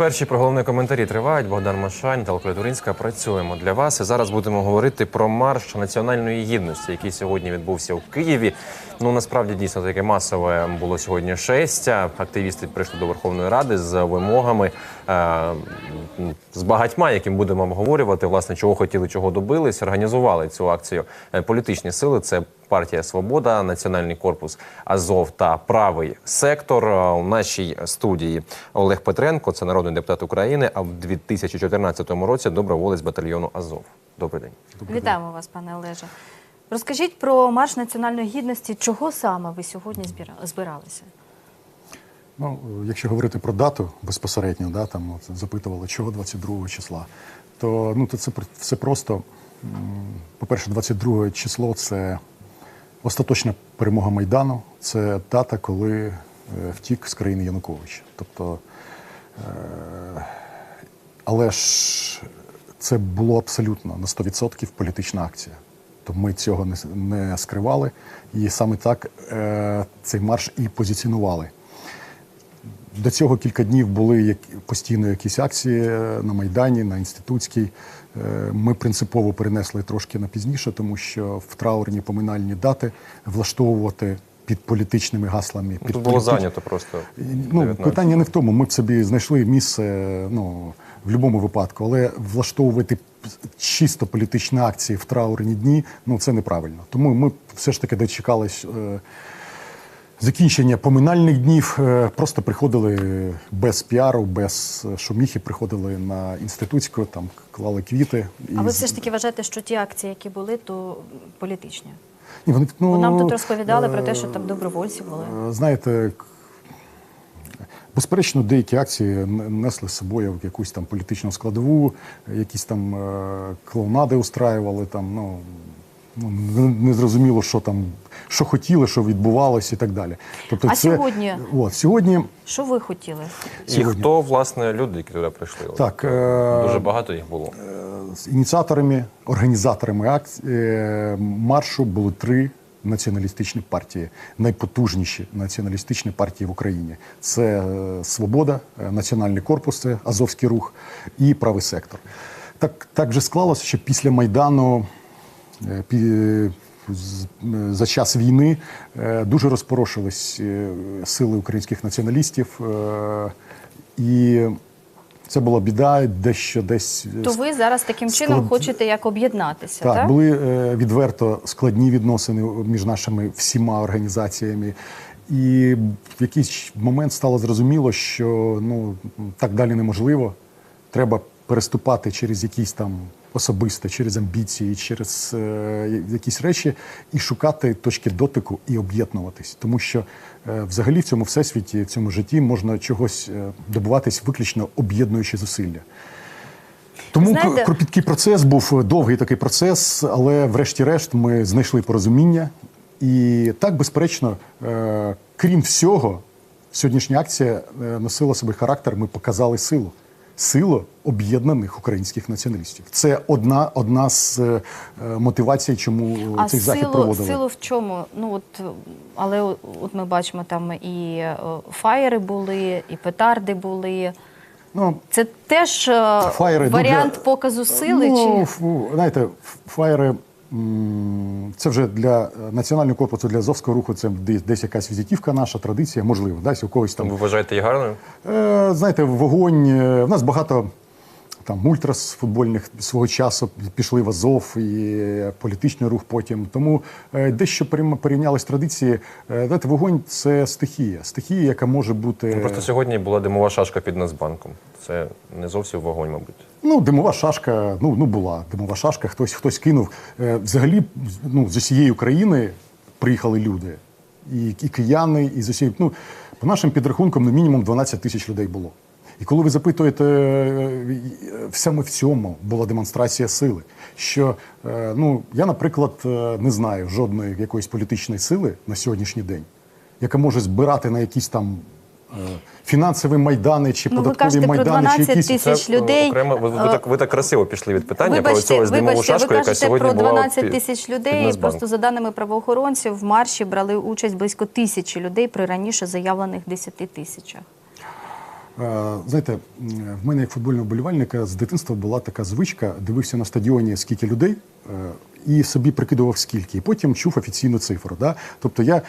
Перші про головні коментарі тривають. Богдан Машань та Туринська працюємо для вас. І зараз будемо говорити про марш національної гідності, який сьогодні відбувся у Києві. Ну насправді дійсно таке масове було сьогодні шестя. Активісти прийшли до Верховної Ради з вимогами е, з багатьма, яким будемо обговорювати, власне, чого хотіли, чого добились. Організували цю акцію е, політичні сили. Це партія Свобода, Національний корпус Азов та правий сектор. Е, У нашій студії Олег Петренко, це народний депутат України, а в 2014 році доброволець батальйону Азов. Добрий день. Вітаємо вас, пане Олеже. Розкажіть про марш національної гідності. Чого саме ви сьогодні збиралися? Ну, якщо говорити про дату безпосередньо, да, там от, запитували, чого 22 числа, то ну, то це все просто. По-перше, 22 число це остаточна перемога Майдану, це дата, коли е, втік з країни Янукович. Тобто, е, але ж це було абсолютно на 100% політична акція. То ми цього не, не скривали, і саме так е, цей марш і позиціонували. До цього кілька днів були як, постійно якісь акції е, на Майдані, на Інститутській. Е, Ми принципово перенесли трошки на пізніше, тому що в траурні поминальні дати влаштовувати під політичними гаслами. Ну, Під Тут було зайнято просто. Ну, питання не в тому. Ми б собі знайшли місце ну, в будь-якому випадку, але влаштовувати чисто політичні акції в траурні дні ну, це неправильно. Тому ми все ж таки дочекались е, закінчення поминальних днів, е, просто приходили без піару, без шуміхи, приходили на інститутську, там клали квіти. А І ви все ж таки вважаєте, що ті акції, які були, то політичні? Ні, вони, ну, Бо нам тут розповідали про те, що там добровольці були. Е, Знаєте, безперечно, деякі акції несли з собою якусь там політичну складову, якісь там е, клоунади устраювали, там, ну, ну, не зрозуміло, що там, що хотіли, що відбувалося і так далі. Тобто А це, сьогодні? От, сьогодні Що ви хотіли? І хто, власне, люди, які туди прийшли? Так, е, Дуже багато їх було. з ініціаторами, організаторами акції е, маршу були три націоналістичні партії, найпотужніші націоналістичні партії в Україні. Це е, Свобода, е, Національний корпус, це Азовський рух і правий сектор. Так, так же склалося, що після Майдану. Е, За час війни е, дуже розпорошились е, сили українських націоналістів, і це була біда, дещо десь То ви зараз таким чином хочете як об'єднатися, так, так? були відверто складні відносини між нашими всіма організаціями. І в якийсь момент стало зрозуміло, що ну так далі неможливо. Треба переступати через якісь там особисте, через амбіції, через е, якісь речі і шукати точки дотику і об'єднуватись. Тому що е, взагалі в цьому всесвіті, в цьому житті можна чогось е, добуватись виключно об'єднуючи зусилля. Тому Знаєте- кропіткий процес був довгий такий процес, але врешті-решт ми знайшли порозуміння. І так, безперечно, е, крім всього, сьогоднішня акція е, носила собі характер. Ми показали силу. Силу об'єднаних українських націоналістів. Це одна, одна з е, мотивацій, чому А цей захід силу, проводили. силу в чому? Ну от, але от ми бачимо, там і е, фаєри були, і петарди були. Ну, Це теж е, Фаєри варіант дуже- показу сили? Ну, чи фу, знаєте, фаєри. Це вже для е, національного корпусу, для Азовського руху, це десь, десь якась візитівка наша, традиція, можливо, десь у когось там Ви вважаєте її гарною? Е, Знаєте, вогонь. е, В нас багато там ультрас футбольних свого часу пішли в Азов і е, політичний рух потім. Тому е, дещо порівня- порівнялись традиції. Е, Знаєте, вогонь це стихія. Стихія, яка може бути. Ну, Просто сьогодні була димова шашка під Нацбанком. Це не зовсім вогонь, мабуть. Ну, димова шашка, ну, ну була димова шашка, хтось, хтось кинув. Е, Взагалі, ну, з усієї України приїхали люди. І, і кияни, і з усієї. Ну, по нашим підрахункам, ну, мінімум 12 тисяч людей було. І коли ви запитуєте, е, в саме в цьому була демонстрація сили. Що е, ну, я, наприклад, е, не знаю жодної якоїсь політичної сили на сьогоднішній день, яка може збирати на якісь там фінансові майдани чи Ну, ви податкові кажете про 12 чи якісь тисяч Це, людей. Окремо, ви, ви, так, ви так красиво пішли від питання про Вибачте, цю димову шашку, ви яка сьогодні про була 12 під- тисяч під людей. Нацбанком. Просто за даними правоохоронців, в марші брали участь близько тисячі людей при раніше заявлених 10 тисячах. Знаєте, в мене як футбольного болівальника з дитинства була така звичка, дивився на стадіоні скільки людей. е, І собі прикидував скільки, і потім чув офіційну цифру. Да? Тобто я е,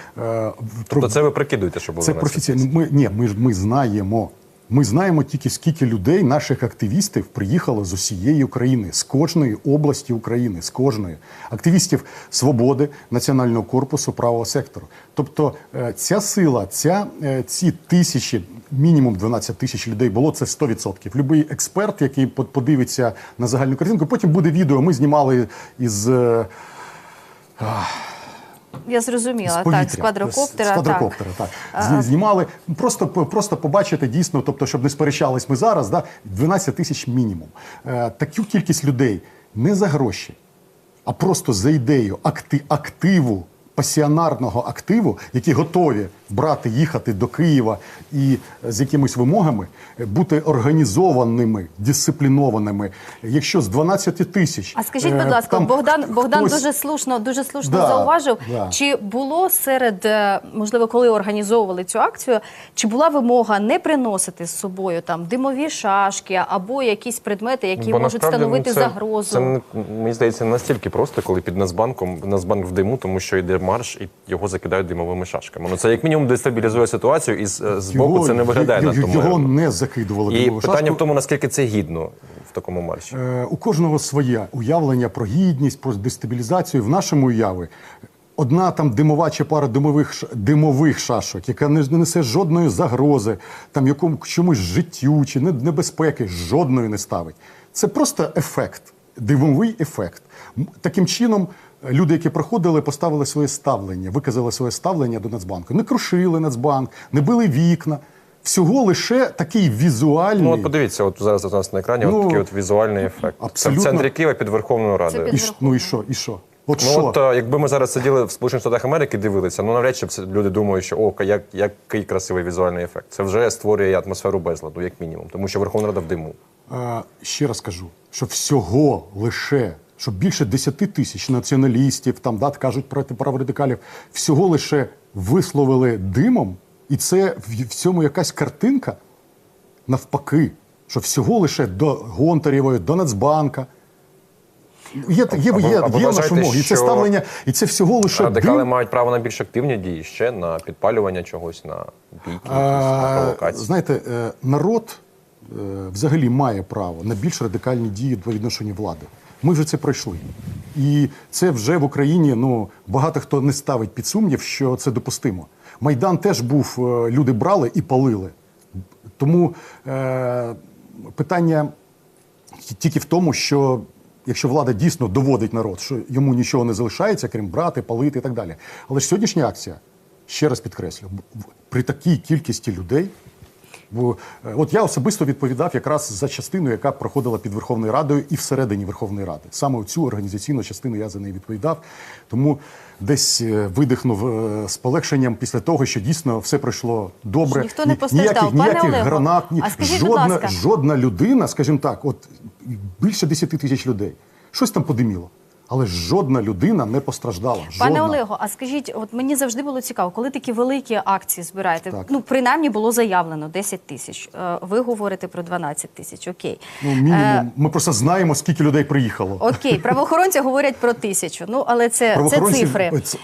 в- То це ви прикидуєте, що було це 12 професійно. Ми ні, ми ж ми знаємо. Ми знаємо тільки скільки людей, наших активістів, приїхало з усієї України, з кожної області України, з кожної активістів свободи, національного корпусу, правого сектору. Тобто е, ця сила, ця е, ці тисячі, мінімум 12 тисяч людей було це 100%. Любий експерт, який подивиться на загальну картинку, потім буде відео. Ми знімали із. е, Я з зрозуміла, повітря, так, з квадрокоптера. З квадрокоптера, так. так. Знімали. Просто, просто побачити дійсно, тобто, щоб не сперечались ми зараз, да, 12 тисяч мінімум. Е, таку кількість людей не за гроші, а просто за ідею акти, активу, пасіонарного активу, які готові брати, їхати до Києва і е, з якимись вимогами е, бути організованими, дисциплінованими. Якщо з 12 тисяч. А скажіть, е, будь ласка, там Богдан Богдан хтось- дуже слушно, дуже слушно Да, зауважив. да. Чи було серед можливо, коли організовували цю акцію, чи була вимога не приносити з собою там димові шашки або якісь предмети, які Бо можуть ну, становити це- загрозу? Це не- мені здається не настільки просто, коли під Нацбанком Нацбанк в диму, тому що йде марш і його закидають димовими шашками. Ну це як мінімум дестабілізує ситуацію, і з, з боку це не виглядає його, на тому. його не закидували. І питання шашку. в тому, наскільки це гідно в такому марші. Е, у кожного своє уявлення про гідність, про дестабілізацію. В нашому уяви одна там димова чи пара димових, димових шашок, яка не не несе жодної загрози, там якому чомусь життю чи небезпеки, жодної не ставить. Це просто ефект, димовий ефект. Таким чином. Люди, які проходили, поставили своє ставлення, виказали своє ставлення до Нацбанку. Не крушили Нацбанк, не били вікна. Всього лише такий візуальний. Ну от подивіться, от зараз у нас на екрані Ну, от такий от візуальний ефект. Це в центрі Києва під Верховною Радою. під- І, ну і що? І що? От Ну що? от е, якби ми зараз сиділи в Сполучених Штатах Америки, дивилися, ну навряд чи б люди думають, що о, як, який красивий візуальний ефект. Це вже створює атмосферу безладу, як мінімум, тому що Верховна Рада в диму. Е, ще раз кажу, що всього лише, що більше 10 тисяч націоналістів, там да, кажуть проти прав радикалів, всього лише висловили димом, і це в, в цьому якась картинка навпаки, що всього лише до Гонтарєвої, до Нацбанка. Є, є, є, або є наші вимоги, і це ставлення, і це всього лише Радикали дим. мають право на більш активні дії ще на підпалювання чогось, на бійки, якісь, на провокації. Знаєте, е, народ е, взагалі має право на більш радикальні дії по відношенню влади. Ми вже це пройшли. І це вже в Україні ну, багато хто не ставить під сумнів, що це допустимо. Майдан теж був, е, люди брали і палили. Тому е, питання тільки в тому, що якщо влада дійсно доводить народ, що йому нічого не залишається, крім брати, палити і так далі. Але ж сьогоднішня акція, ще раз підкреслю, при такій кількості людей. Бо е, от я особисто відповідав якраз за частину, яка проходила під Верховною Радою і всередині Верховної Ради. Саме цю організаційну частину я за неї відповідав. Тому десь е, видихнув е, з полегшенням після того, що дійсно все пройшло добре. Ніхто не постраждав. Ніяких, ніяких гранат, ні, а скажіть, будь жодна, ласка. жодна людина, скажімо так, от більше 10 тисяч людей. Щось там подиміло. Але жодна людина не постраждала. Жодна. Пане Олего, а скажіть, от мені завжди було цікаво, коли такі великі акції збираєте, Так. ну принаймні було заявлено 10 тисяч. Е, Ви говорите про 12 тисяч. Окей. Ну, мінімум. Е, Ми просто знаємо, скільки людей приїхало. Окей, правоохоронці говорять про тисячу. Ну але це, це цифри. це-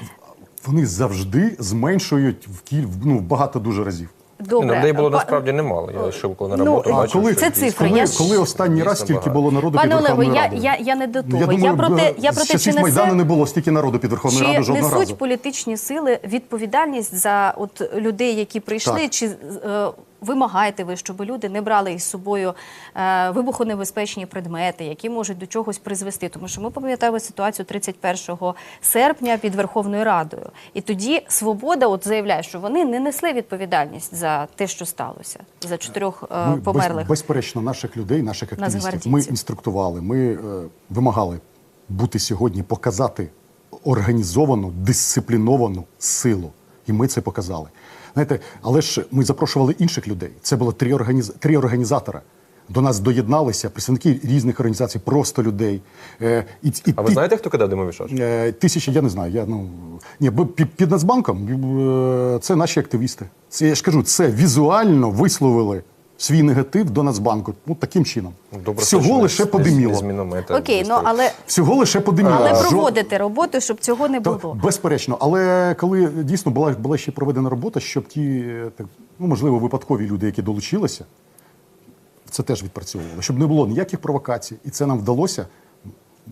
Вони завжди зменшують в кіль ну, багато дуже разів. Добре. Ну, людей було насправді немало. Я йшов коли на Ну, роботу, Ну, бачив, коли- це цифри, Коли, я коли останній раз тільки стільки було народу Пане під Верховною я, Радою? я, я не до Ну, того. Я, про те, я про те, чи несе... Майдану не було стільки народу під Верховною чи Радою жодного несуть разу. політичні сили відповідальність за от людей, які прийшли, Так. чи е, вимагаєте ви, щоб люди не брали із собою е, вибухонебезпечні предмети, які можуть до чогось призвести? Тому що ми пам'ятаємо ситуацію 31 серпня під Верховною Радою, і тоді свобода от заявляє, що вони не несли відповідальність за те, що сталося, за чотирьох е, Ми, померлих. без, безперечно, наших людей, наших активістів, ми інструктували, ми е, вимагали бути сьогодні, показати організовану, дисципліновану силу. І ми це показали. Знаєте, але ж ми запрошували інших людей. Це було три, організ... три організатора. До нас доєдналися представники різних організацій, просто людей. Е, і, і А ви ті- знаєте, хто кидав димові шашки? Е, Тисячі, я не знаю. Я, ну, ні, бо під, під Нацбанком е, це наші активісти. Це, я ж кажу, це візуально висловили свій негатив до Нацбанку. Ну таким чином. Добре, Всього що лише подиміло. з Окей, ну але, Всього лише подиміло. але проводити роботу, щоб цього не Та, було. безперечно, але коли дійсно була, була ще проведена робота, щоб ті, так, ну можливо, випадкові люди, які долучилися, це теж відпрацьовували, щоб не було ніяких провокацій, і це нам вдалося.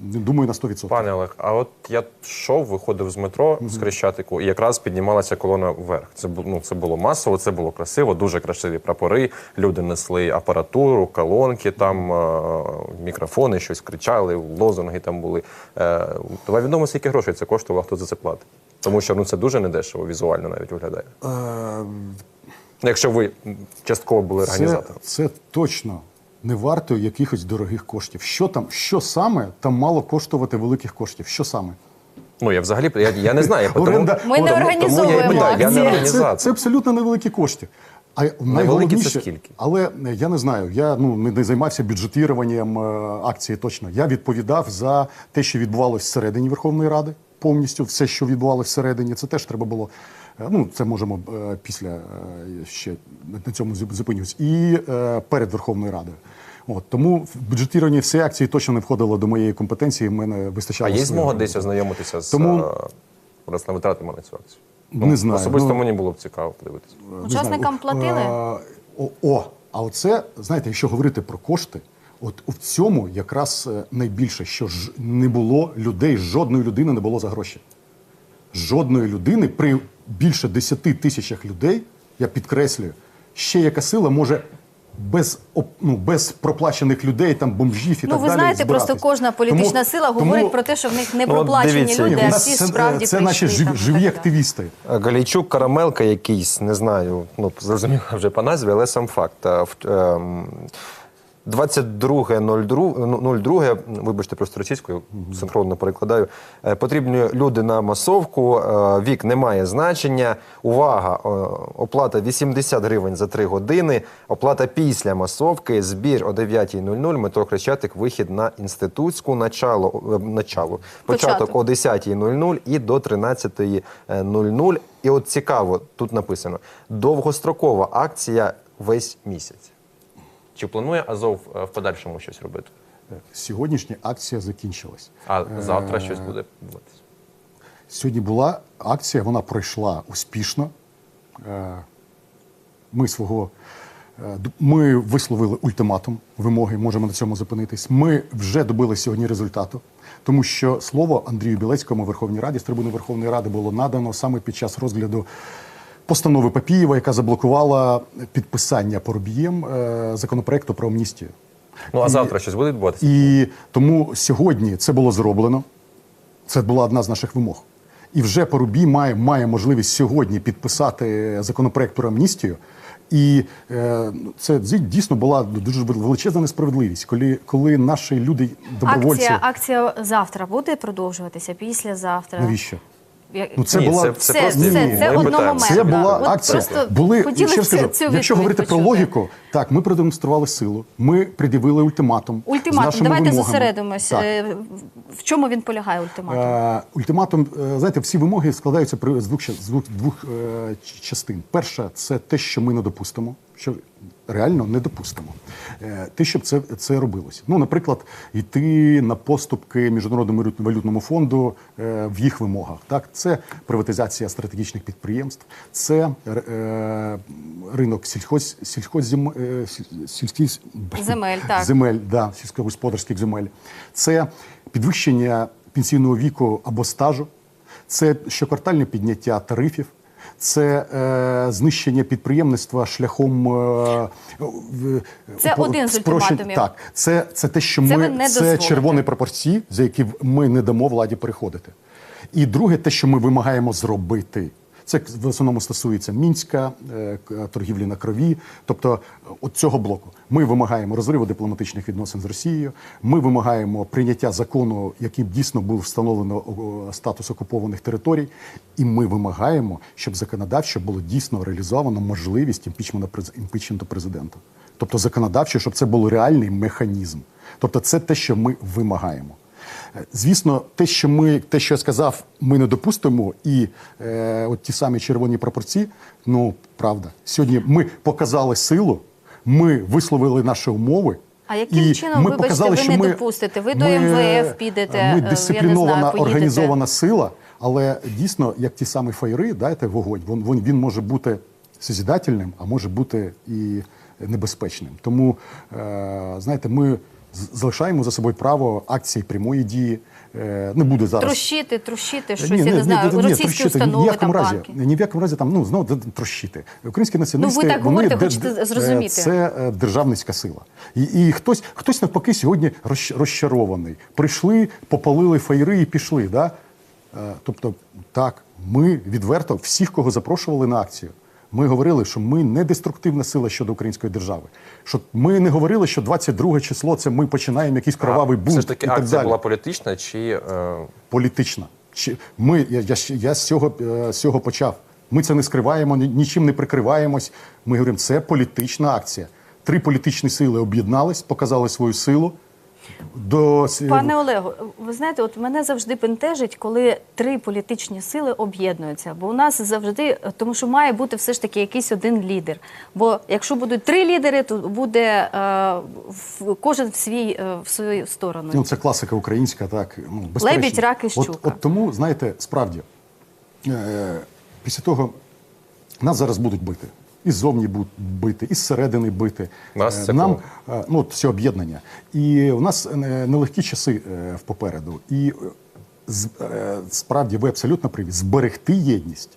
Думаю, на 100%. Пане Олег, а от я йшов, виходив з метро з Хрещатику, і якраз піднімалася колона вверх. Це ну, це було масово, це було красиво, дуже красиві прапори. Люди несли апаратуру, колонки, там е, мікрофони, щось кричали, лозунги там були. Е, давай відомо, скільки грошей це коштувало, хто за це платить. Тому що ну це дуже недешево, візуально навіть виглядає. Е, Якщо ви частково були Це, організатором. це точно не варто якихось дорогих коштів. Що там, що саме там мало коштувати великих коштів? Що саме? Ну я взагалі я, я не знаю. тому- Оренда- Ми не я організовуємо я не акції. Це, це абсолютно невеликі кошти. А Невеликі найголовніше, це скільки? але е, я не знаю. Я ну не, не займався бюджетуванням е, акції. Точно я відповідав за те, що відбувалося всередині Верховної Ради. Повністю все, що відбувалося всередині, це теж треба було. е, Ну, це можемо е, після е, ще на цьому зуп- зупинюсь. І е, перед Верховною Радою. От тому в бюджетування всієї акції точно не входило до моєї компетенції. Мене А є змога десь ознайомитися з Тому- е, власне витратами на цю акцію? Не знаю, Особисто ну- мені було б цікаво подивитися. Учасникам платили? а, О, о, а оце, знаєте, якщо говорити про кошти, от в цьому якраз е, найбільше, що ж не було людей, жодної людини не було за гроші. Жодної людини при більше 10 тисячах людей, я підкреслюю, ще яка сила може без, ну, без проплачених людей, там бомжів і Ну, так ви знаєте, знаєте, просто кожна політична Тому- сила тому- говорить про те, що в них не Ну, от проплачені дивіться, люди, Ні, а всі це, справді це прийшли. наші жив- там, живі так активісти. Галійчук, карамелка якийсь, не знаю, ну зрозуміло вже по назві, але сам факт. Е, в- ем, 22.02, вибачте, просто російською синхронно перекладаю. Е, Потрібні люди на масовку, е, вік не має значення. Увага! е, Оплата 80 гривень за 3 години, оплата після масовки, збір о 9.00, метро Хрещатик, вихід на інститутську, начало, начало. Початок. о 10.00 і до 13.00. І от цікаво, тут написано: довгострокова акція весь місяць. Чи планує Азов е, в подальшому щось робити? Сьогоднішня акція закінчилась. А Е, завтра щось буде відбуватися? Сьогодні була акція, вона пройшла успішно. Е, Ми свого ми висловили ультиматум вимоги, можемо на цьому зупинитись. Ми вже добили сьогодні результату, тому що слово Андрію Білецькому в Верховній Раді з трибуни Верховної Ради було надано саме під час розгляду постанови Папієва, яка заблокувала підписання Поробієм е, законопроекту про амністію. Ну а завтра щось буде відбуватися? І тому сьогодні це було зроблено. Це була одна з наших вимог. І вже Порубій має, має можливість сьогодні підписати законопроект про амністію. І е, це дійсно була дуже величезна несправедливість, коли, коли наші люди, добровольці, Акція, акція завтра буде продовжуватися, післязавтра. навіщо? Ну, це Ні, була це- Все, це просто- Ні, це ми питаємо. Це була От акція. просто Були хотіли ще цю- скажу, цю якщо говорити про логіку, так ми продемонстрували силу. Ми пред'явили ультиматум. з Ультиматум, нашими давайте вимогами. зосередимось. Так. Е, В чому він полягає ультиматум? Е, ультиматум, е, знаєте, всі вимоги складаються при- з двох, з двох, двох е, частин. Перша це те, що ми не допустимо, що реально не допустимо. Е, те, щоб це, це робилося. Ну, наприклад, йти на поступки Міжнародному валютному фонду е, в їх вимогах. Так, це приватизація стратегічних підприємств, це е, ринок сільхоз, сільхоззем, сільських Земель, так. земель, да, сільськогосподарських земель. Це підвищення пенсійного віку або стажу, це щоквартальне підняття тарифів, це е, знищення підприємництва шляхом е, Це по- один з ультиматумів. Так, це, це те, що Це ми не це дозволите. червоні пропорції, за які ми не дамо владі переходити. І друге, те, що ми вимагаємо зробити. Це в основному стосується мінська е, торгівлі на крові, тобто е, от цього блоку. Ми вимагаємо розриву дипломатичних відносин з Росією. Ми вимагаємо прийняття закону, яким дійсно був встановлено статус окупованих територій. І ми вимагаємо, щоб законодавчо було дійсно реалізовано можливість імпічменту през- імпічменту президента. Тобто законодавчо, щоб це був реальний механізм. Тобто, це те, що ми вимагаємо. Е, Звісно, те, що ми, те, що я сказав, ми не допустимо, і е, от ті самі червоні пропорції, ну правда, сьогодні ми показали силу, Ми висловили наші умови. А яким чином, вибачте, ви не допустите? Ви до МВФ підете, е, я не дисциплінована, знаю, організована сила, але дійсно, як ті самі фаєри, дайте вогонь. Він, він, він може бути созідательним, а може бути і небезпечним. Тому, е, знаєте, ми залишаємо за собою право акції прямої дії. Е, не буде зараз. Трощити, трощити щось, Ні, я ні, не знаю, ні, російські трощити, ні в установи, якому там разі, банки. ні в якому разі там ну знову трощити. Українські націоналісти Ну, ви так вони говорите, де- хочете зрозуміти. Це е, державницька сила. І, і хтось, хтось навпаки сьогодні розчарований. Прийшли, попалили фаєри і пішли. Да? Е, Тобто, так, ми відверто всіх, кого запрошували на акцію. Ми говорили, що ми не деструктивна сила щодо української держави. Що ми не говорили, що 22 число це ми починаємо якийсь кровавий бунт Все ж таки і так акція далі була політична чи е, політична. Чи ми я, я, я з цього е, з цього почав. Ми це не скриваємо, нічим не прикриваємось. Ми говоримо, це політична акція. Три політичні сили об'єднались, показали свою силу. До Пане Олегу, ви знаєте, от мене завжди бентежить, коли три політичні сили об'єднуються. Бо у нас завжди, тому що має бути все ж таки якийсь один лідер. Бо якщо будуть три лідери, то буде е, кожен в свій е, в свою сторону. Ну, це класика українська, так. Ну, безперечно. Лебідь, рак і От, от тому, знаєте, справді, е, після того нас зараз будуть бити. І ззовні будуть бити, і зсередини бити. Нас Е, це Нам кого? е, ну, от все об'єднання. І у нас е, нелегкі часи е, попереду. І з- справді ви абсолютно праві. Зберегти єдність.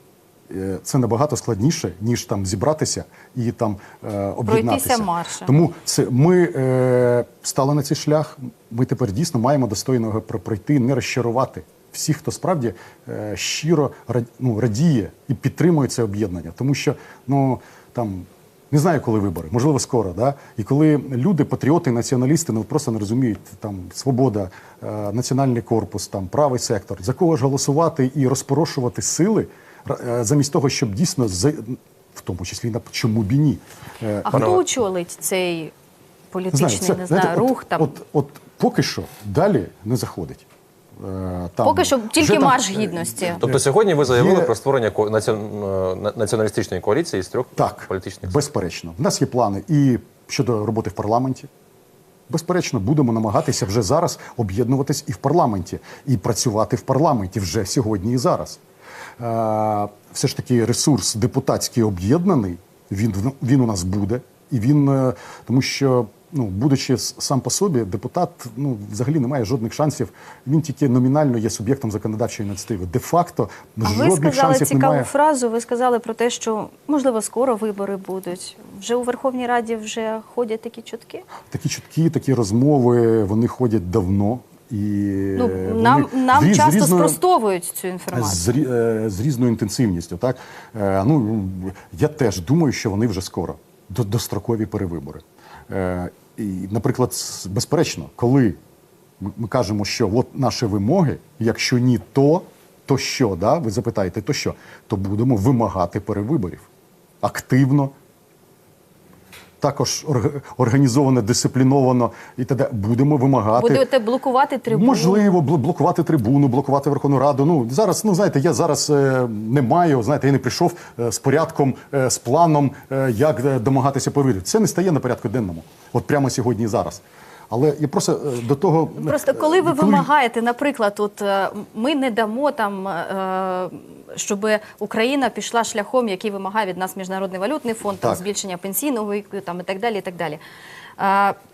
Це набагато складніше, ніж там зібратися і там е, об'єднатися. маршем. Тому це ми е, стали на цей шлях. Ми тепер дійсно маємо достойно його про- пройти, не розчарувати всіх, хто справді е, щиро ну, радіє і підтримує це об'єднання. Тому що ну там. Не знаю, коли вибори, можливо, скоро. Да? І коли люди, патріоти, націоналісти, ну просто не розуміють там свобода, е, національний корпус, там правий сектор, за кого ж голосувати і розпорошувати сили, е, замість того, щоб дійсно за- в тому числі на чому б і ні. Е, А хто очолить цей політичний, Знаю, це, не знаєте, знаю, от, рух там? От, от поки що далі не заходить. Е, Там, Поки що тільки вже марш е, гідності. тобто сьогодні ви заявили Є- про створення націоналістичної коаліції з трьох Так, політичних безперечно. У нас є плани і щодо роботи в парламенті. Безперечно, будемо намагатися вже зараз об'єднуватись і в парламенті, і працювати в парламенті вже сьогодні і зараз. Е, все ж таки ресурс депутатський об'єднаний, він, він у нас буде. І він, е, тому що, ну, будучи сам по собі, депутат ну, взагалі не має жодних шансів. Він тільки номінально є суб'єктом законодавчої ініціативи. Де-факто А ви сказали шансів цікаву немає. фразу. Ви сказали про те, що можливо скоро вибори будуть. Вже у Верховній Раді вже ходять такі чутки. Такі чутки, такі розмови, вони ходять давно. І Ну нам вони нам з з часто різною- спростовують цю інформацію. з, е, з різною інтенсивністю. Так? Е, Ну, я теж думаю, що вони вже скоро, до, дострокові перевибори. Е, І, наприклад, безперечно, коли ми, кажемо, що от наші вимоги, якщо ні то, то що? Да? Ви запитаєте, то що? То будемо вимагати перевиборів активно, також орг- організовано, дисципліновано і т.д. будемо вимагати. Будете блокувати трибуну. Можливо, бл- блокувати трибуну, блокувати Верховну Раду. Ну зараз, ну знаєте, я зараз е, не маю. Знаєте, я не прийшов е, з порядком, е, з планом, е, як е, домагатися повірити. Це не стає на порядку денному, от прямо сьогодні і зараз. Але я просто е, до того Просто коли ви коли... вимагаєте, наприклад, от е, ми не дамо там, е, щоб Україна пішла шляхом, який вимагає від нас міжнародний валютний фонд, там збільшення пенсійного віку, там і так далі. І так далі.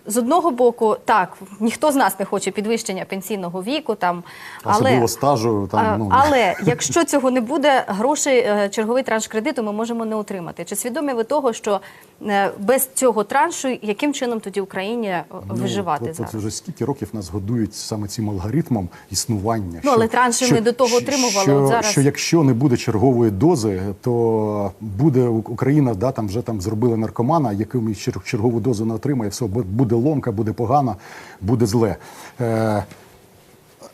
З одного боку, так ніхто з нас не хоче підвищення пенсійного віку, там але особливо стажу. Там ну Але якщо цього не буде, грошей е, черговий транш кредиту ми можемо не отримати. Чи свідомі ви того, що е, без цього траншу яким чином тоді Україні е, виживати Ну, от- от зараз? вже скільки років нас годують саме цим алгоритмом існування. Ну, але транші ми до того отримували, Що, от зараз- що якщо не буде чергової дози, то буде Україна, да, там вже там зробили наркомана, яким чер- чергову дозу не отримає, все буде ломка, буде погано, буде зле. Е,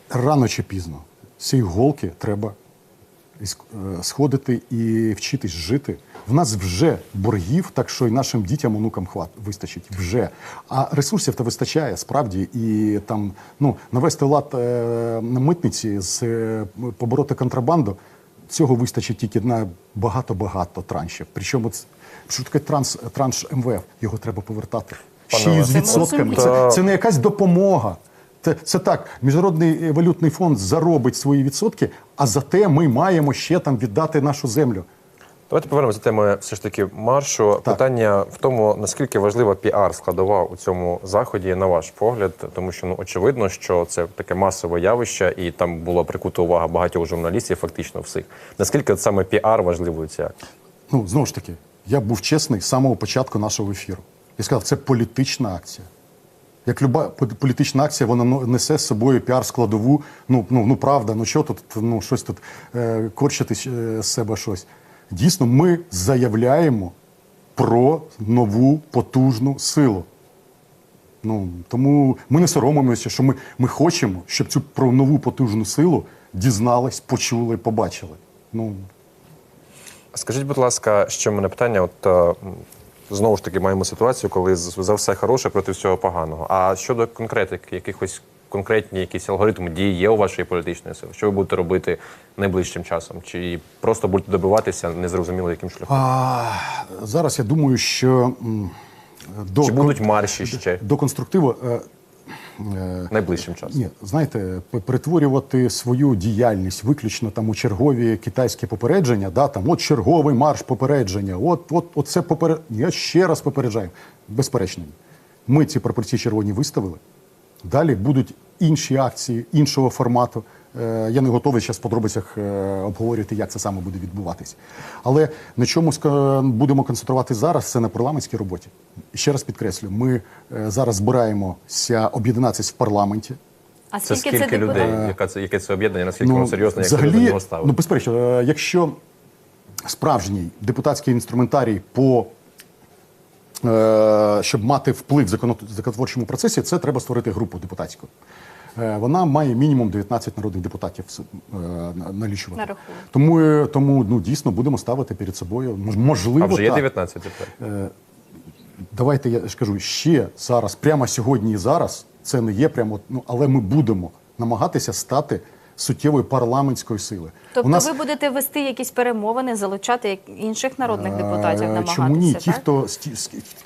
рано чи пізно цієї голки треба е, сходити і вчитись жити. В нас вже боргів, так що і нашим дітям, онукам хват вистачить вже. А ресурсів то вистачає справді. І там ну навести лад е, на митниці з е, побороти контрабанду. Цього вистачить тільки на багато-багато траншів. Причому Що таке транс, транш МВФ? Його треба повертати. Пане Ще й з Олеже, відсотками. це Це, не якась допомога. Це, це так, Міжнародний валютний фонд заробить свої відсотки, а зате ми маємо ще там віддати нашу землю. Давайте повернемося до теми все ж таки маршу. Питання в тому, наскільки важлива піар складова у цьому заході, на ваш погляд, тому що ну очевидно, що це таке масове явище, і там було прикута увага багатьох журналістів, фактично всіх. Наскільки саме піар важливий ця? Ну, знову ж таки, я був чесний з самого початку нашого ефіру. Я сказав, це політична акція. Як люба політична акція, вона ну, несе з собою піар-складову. Ну, ну, ну правда, ну що тут, ну щось тут е, корчити е, з себе щось. Дійсно, ми заявляємо про нову потужну силу. Ну, тому ми не соромимося, що ми, ми хочемо, щоб цю про нову потужну силу дізнались, почули, побачили. Ну, Скажіть, будь ласка, ще в мене питання. От е, знову ж таки маємо ситуацію, коли за все хороше проти всього поганого. А щодо конкретики, якихось конкретні якісь алгоритми дії є у вашої політичної сили? Що ви будете робити найближчим часом? Чи просто будете добиватися незрозуміло яким шляхом? А, зараз я думаю, що до, Чи будуть марші ще до конструктиву. Е, найближчим часом? Ні, знаєте, перетворювати свою діяльність виключно там у чергові китайські попередження, да, там от черговий марш попередження, от, от, от це поперед... Я ще раз попереджаю. Безперечно, ми ці пропорції червоні виставили. Далі будуть інші акції іншого формату. Е, Я не готовий зараз в подробицях е, обговорювати, як це саме буде відбуватись. Але на чому будемо концентрувати зараз, це на парламентській роботі. Ще раз підкреслю, ми е, зараз збираємося об'єднатися в парламенті. А Це скільки, скільки це людей? Яка це яке це об'єднання? Наскільки воно серйозне, як ви до взагалі, нього ну безперечно, якщо справжній депутатський інструментарій по щоб мати вплив в законотворчому процесі, це треба створити групу депутатську. Е, Вона має мінімум 19 народних депутатів налічувати. на-. Тому, е, тому ну, дійсно будемо ставити перед собою. мож- Можливо, А вже є так. 19 тепер. Давайте я ж кажу ще зараз, прямо сьогодні і зараз. Це не є прямо, ну але ми будемо намагатися стати суттєвою парламентською силою. Тобто нас ви будете вести якісь перемовини, залучати інших народних депутатів, Е, намагатися, Чому ні? так? Ті, хто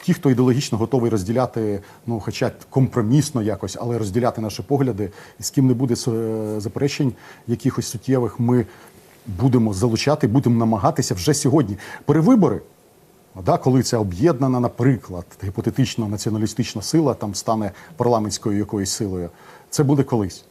ті, хто ідеологічно готовий розділяти, ну хоча компромісно якось, але розділяти наші погляди, з ким не буде е, заперечень якихось суттєвих, ми будемо залучати, будемо намагатися вже сьогодні. Перевибори. Да, коли ця об'єднана, наприклад, гіпотетично націоналістична сила там стане парламентською якоюсь силою, це буде колись.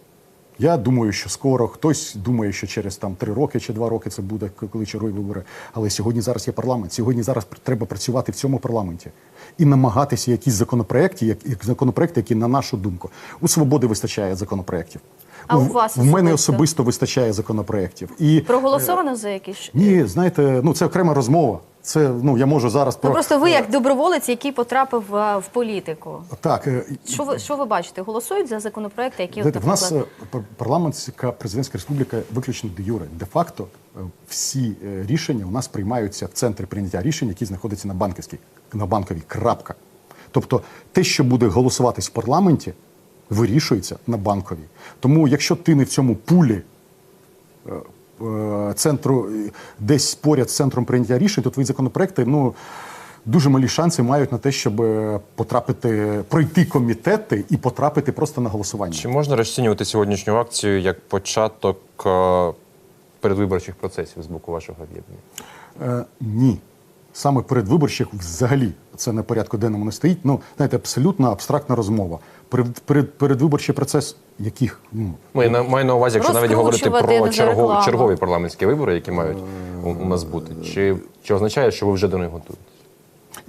Я думаю, що скоро хтось думає, що через там три роки чи два роки це буде, коли чергові вибори. Але сьогодні зараз є парламент. Сьогодні зараз треба працювати в цьому парламенті і намагатися якісь законопроекти, як законопроекти, які на нашу думку у свободи вистачає законопроєктів. А у вас в мене особисто? вистачає законопроєктів. І Проголосовано за якісь? ні, знаєте, ну це окрема розмова. Це ну я можу зараз Ну, про просто ви як доброволець, який потрапив е, в політику. так. е, Що ви що ви бачите? Голосують за законопроекти, які от, Знаєте, в нас наприклад, е, пар- парламентська президентська республіка виключно де юре. Де факто е, всі е, рішення у нас приймаються в центрі прийняття рішень, які знаходяться на банківській на банковій. Крапка. Тобто, те, що буде голосуватись в парламенті, вирішується на банковій. Тому, якщо ти не в цьому пулі е, е, центру, е, десь поряд з центром прийняття рішень, то твої законопроекти, ну. Дуже малі шанси мають на те, щоб потрапити, пройти комітети і потрапити просто на голосування. Чи можна розцінювати сьогоднішню акцію як початок передвиборчих процесів з боку вашого об'єднання? Е, ні. Саме передвиборчих взагалі це на порядку денному не стоїть. Ну, знаєте, абсолютно абстрактна розмова. Перед, перед, передвиборчий процес яких? Ну, Ну, я на- маю на увазі, якщо навіть говорити про чергові, чергові парламентські вибори, які мають у, нас бути, чи, чи означає, що ви вже до них готуєтесь?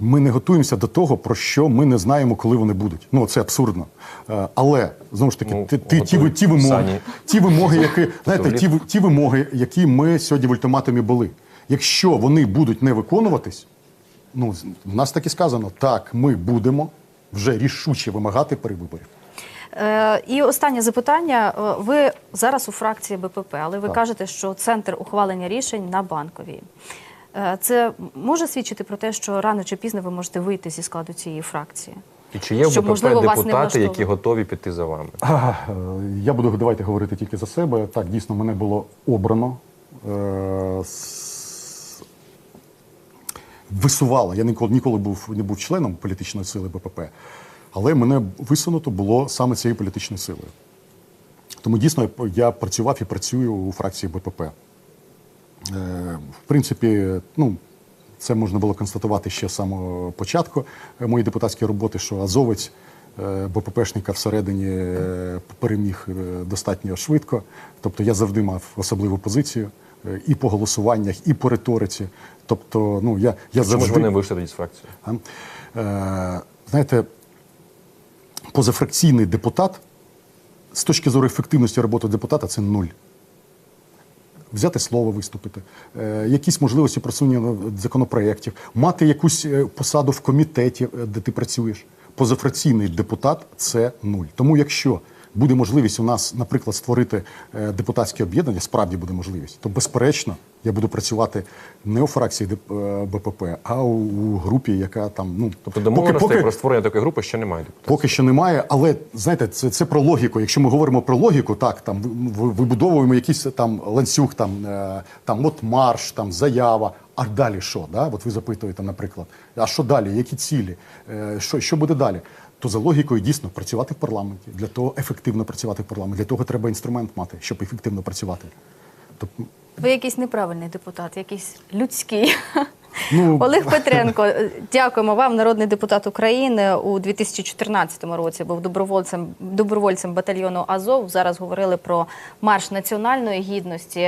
ми не готуємося до того, про що ми не знаємо, коли вони будуть. Ну, це абсурдно. Е, але, знову ж таки, Ну, ти, ти, ті, ви- ті, вимоги, ті вимоги, які, знаєте, ті, ті вимоги, які ми сьогодні в ультиматумі були. Якщо вони будуть не виконуватись, ну, в нас так і сказано, так, ми будемо вже рішуче вимагати перевиборів. Е, і останнє запитання. Е, Ви зараз у фракції БПП, але ви кажете, що центр ухвалення рішень на банковій. Е, Це може свідчити про те, що рано чи пізно ви можете вийти зі складу цієї фракції? І чи є в БПП можливо, депутати, які готові піти за вами? А, е, Я буду давайте говорити тільки за себе. Так, дійсно, мене було обрано. Е, висувала. Я ніколи ніколи був не був членом політичної сили БПП, але мене висунуто було саме цією політичною силою. Тому дійсно я працював і працюю у фракції БПП. Е, В принципі, ну, це можна було констатувати ще з самого початку е, моєї депутатської роботи, що азовець е, БППшника всередині переміг достатньо швидко. Тобто я завжди мав особливу позицію і по голосуваннях, і по риториці. Тобто, ну я, я Чому ж завжди ви не вийшли тоді з фракції? а? Е, знаєте, позафракційний депутат з точки зору ефективності роботи депутата це нуль. Взяти слово, виступити, е, якісь можливості просунення законопроєктів, мати якусь е, посаду в комітеті, е, де ти працюєш. Позафракційний депутат це нуль. Тому якщо буде можливість у нас, наприклад, створити е, депутатське об'єднання, справді буде можливість, то безперечно я буду працювати не у фракції Деп- е, БПП, а у, групі, яка там ну Тобто домовленостей про створення такої групи ще немає. депутатів? Поки що немає, але знаєте, це, це про логіку. Якщо ми говоримо про логіку, так там ви- ви- вибудовуємо якийсь там ланцюг, там, е, там от марш, там заява. А далі що? Да? От ви запитуєте, наприклад, а що далі? Які цілі? Е, Що, що буде далі? То за логікою дійсно працювати в парламенті. Для того ефективно працювати в парламенті. Для того треба інструмент мати, щоб ефективно працювати. Тобто, Ви якийсь неправильний депутат, якийсь людський. Ну, Олег Петренко, дякуємо вам, народний депутат України у 2014 році. Був добровольцем добровольцем батальйону Азов. Зараз говорили про марш національної гідності.